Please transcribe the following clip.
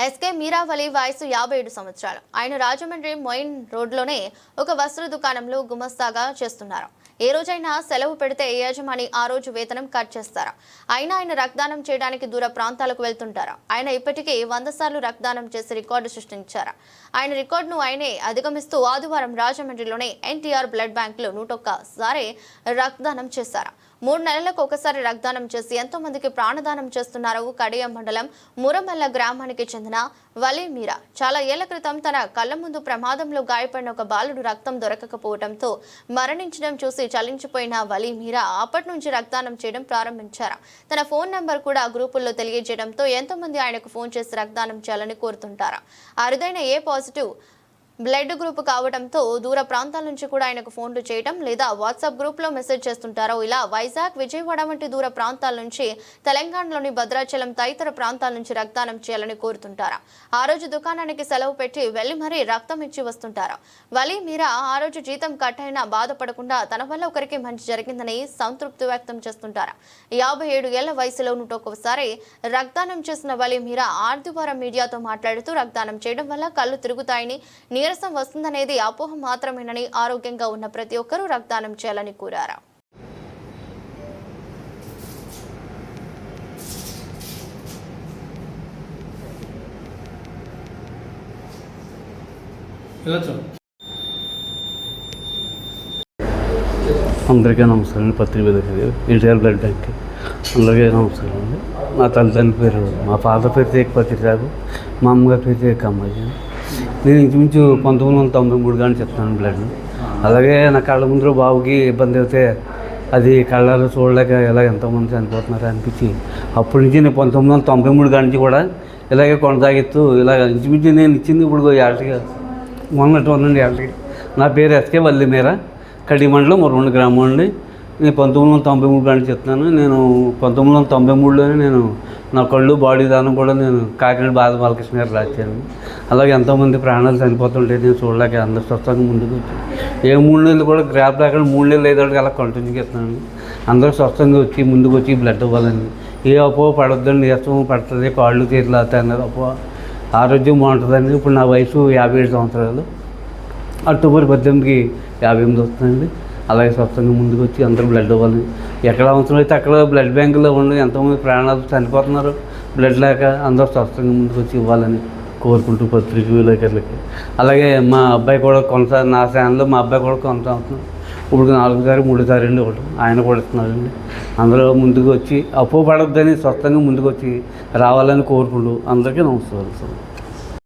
SK Meeravali వయసు యాభై ఏడు సంవత్సరాలు. ఆయన రాజమండ్రి మొయిన్ రోడ్లోనే ఒక వస్త్ర దుకాణంలో గుమస్తాగా చేస్తున్నారు. ఏ రోజైనా సెలవు పెడితే యజమాని ఆ రోజు వేతనం కట్ చేస్తారా? అయినా ఆయన రక్తదానం చేయడానికి దూర ప్రాంతాలకు వెళ్తుంటారా? ఆయన ఇప్పటికీ వంద సార్లు రక్తదానం చేసి రికార్డు సృష్టించారా? ఆయన రికార్డును ఆయనే అధిగమిస్తూ ఆదివారం రాజమండ్రిలోనే ఎన్టీఆర్ బ్లడ్ బ్యాంకులో నూటొక్కసారి రక్తదానం చేశారా? మూడు నెలలకు ఒకసారి రక్తదానం చేసి ఎంతో మందికి ప్రాణదానం చేస్తున్నారు కడియం మండలం మురమల్ల గ్రామానికి చెందిన వలీమీరా చాలా ఏళ్ళ క్రితం తన కళ్ళ ముందు ప్రమాదంలో గాయపడిన ఒక బాలుడు రక్తం దొరకకపోవడంతో మరణించడం చూసి చలించిపోయిన వలీమీరా అప్పటి నుంచి రక్తదానం చేయడం ప్రారంభించారు. తన ఫోన్ నంబర్ కూడా గ్రూపుల్లో తెలియజేయడంతో ఎంతో మంది ఆయనకు ఫోన్ చేసి రక్తదానం చేయాలని కోరుతుంటారు. అరుదైన ఏ పాజిటివ్ బ్లడ్ గ్రూప్ కావడంతో దూర ప్రాంతాల నుంచి కూడా ఆయనకు ఫోన్లు చేయడం లేదా వాట్సాప్ గ్రూప్లో మెసేజ్ చేస్తుంటారో ఇలా వైజాగ్ విజయవాడ వంటి దూర ప్రాంతాల నుంచి తెలంగాణలోని భద్రాచలం తదితర ప్రాంతాల నుంచి రక్తదానం చేయాలని కోరుతుంటారు. ఆ రోజు దుకాణానికి సెలవు పెట్టి వెళ్ళి మరీ రక్తం ఇచ్చి వస్తుంటారు. వలి మీరా ఆ రోజు జీతం కట్ అయినా బాధపడకుండా తన వల్ల ఒకరికి మంచి జరిగిందని సంతృప్తి వ్యక్తం చేస్తుంటారు. యాభై ఏడు ఏళ్ళ వయసులో నూట రక్తదానం చేసిన వలి మీరా ఆదివారం మీడియాతో మాట్లాడుతూ రక్తదానం చేయడం వల్ల కళ్ళు తిరుగుతాయని నీరసం వస్తుందనేది అపోహ మాత్రమేనని ఆరోగ్యంగా ఉన్న ప్రతి ఒక్కరూ రక్తదానం చేయాలని కోరారు. అందరికీ నమస్కారం అండి. వెలుగుతుంది ఇండియన్ బ్లడ్ బ్యాంక్. అందరికీ నమస్కారం అండి. మా తల్లిదండ్రుల పేరు మా ఫాదర్ పేరు తేక్ పత్రిరాజు మా అమ్మగారి పేరు తేక్ అమ్మాయి. నేను ఇంచుమించు పంతొమ్మిది వందల తొంభై మూడు కానీ చెప్తాను బ్లడ్ అలాగే నా కళ్ళ ముందు బాబుకి ఇబ్బంది అయితే అది కళ్ళలో చూడలేక ఇలా ఎంతోమంది చనిపోతున్నారు అనిపించి అప్పటి నుంచి నేను పంతొమ్మిది వందల తొంభై మూడు నుంచి కూడా ఇలాగే కొనసాగిస్తూ ఇలాగ ఇంచుమించు నేను ఇచ్చింది ఇప్పుడు ఏళ్ళకి మొన్నటి వందండి ఏళ్ళకి నా పేరు ఎస్కే వల్లి మీర కడిమండలం మండలం గ్రామం అండి. నేను పంతొమ్మిది వందల తొంభై మూడు కానీ చెప్తున్నాను. నేను పంతొమ్మిది వందల తొంభై మూడులోనే నేను నా కళ్ళు బాడీ దానం కూడా నేను కాకినాడ బాధ బాలకృష్ణ గారు రాశాను. అలాగే ఎంతోమంది ప్రాణాలు చనిపోతుంటే నేను చూడలేక అందరు స్వస్థంగా ముందుకు వచ్చి ఏ మూడు నెలలు కూడా గ్రాప్ లేకుండా మూడు నెలలు ఐదు అలా కంటిన్యూ చేస్తున్నాను. అందరూ స్వస్థంగా వచ్చి ముందుకు వచ్చి బ్లడ్ ఇవ్వాలని. ఏ అపో పడొద్దని నీరసం పడుతుంది కాళ్ళు చేతులు అవుతాయి అన్నారు అపో ఆరోగ్యం బాగుంటుందండి ఇప్పుడు నా వయసు యాభై ఏడు సంవత్సరాలు. అక్టోబర్ పద్దెనిమిదికి యాభై ఎనిమిది వస్తుందండి. అలాగే స్వచ్ఛంగా ముందుకు వచ్చి అందరూ బ్లడ్ ఇవ్వాలి. ఎక్కడ అవసరం అయితే అక్కడ బ్లడ్ బ్యాంకులో ఉండి ఎంతోమంది ప్రాణాలు చనిపోతున్నారు. బ్లడ్ లేక అందరూ స్వచ్ఛంగా ముందుకు వచ్చి ఇవ్వాలని కోరుకుంటూ పత్రిక విలేకరులకి. అలాగే మా అబ్బాయి కూడా కొనసా నా ఛానల్లో మా అబ్బాయి కూడా కొనసాగుతున్నాడు ఇప్పుడు నాలుగుసారి మూడుసారి అండి ఒకటి. ఆయన కూడా ఇస్తున్నారండి అందరూ ముందుకు వచ్చి అప్పు పడొద్దని స్వచ్ఛంగా ముందుకు వచ్చి రావాలని కోరుకుంటూ అందరికీ నమస్కారం సార్.